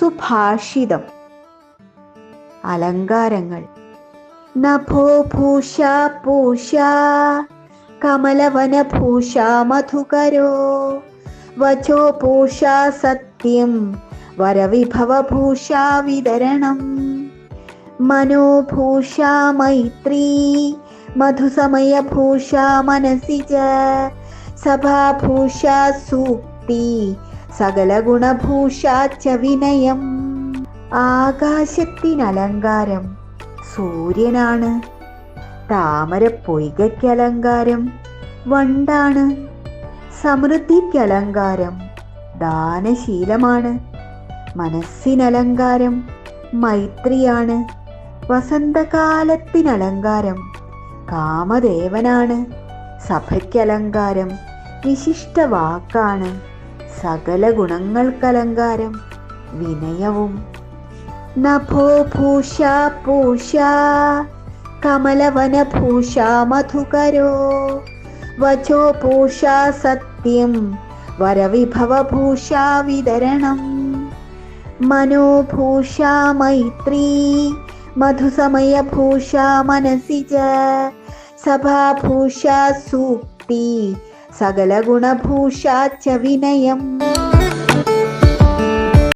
സുഭാഷിതം. അലങ്കാരങ്ങൾ. നഭോഭൂഷ പൂഷ കമലവനഭൂഷ മധുകരോ വചോ പൂഷ സത്യം വരവിഭവഭൂഷ വിതരണം. മനോഭൂഷ മൈത്രീ മധുസമയഭൂഷ മനസിജ സഭാഭൂഷ സൂക്തി സകല ഗുണഭൂഷാച്ച വിനയം ആകാശത്തിനലങ്കാരം സൂര്യനാണ്. താമര പൊയ്കയ്ക്കലങ്കാരം വണ്ടാണ്. സമൃദ്ധിക്കലങ്കാരം ദാനശീലമാണ്. മനസ്സിനലങ്കാരം മൈത്രിയാണ്. വസന്തകാലത്തിനലങ്കാരം കാമദേവനാണ്. സഭയ്ക്കലങ്കാരം വിശിഷ്ട വാക്കാണ് സകല ഗുണങ്ങൾക്കലങ്കാരം വിനയവും. നഭോ ഭൂഷ പൂഷ കമലവനഭൂഷ മധുകരോ. വചോ പൂഷ സത്യം വരവിഭവഭൂഷ വിതരണം. മനോഭൂഷ മൈത്രീ മധുസമയഭൂഷ മനസിജ സഭാഭൂഷ സൂക്തി सकलगुणभूषाच्च विनयम्।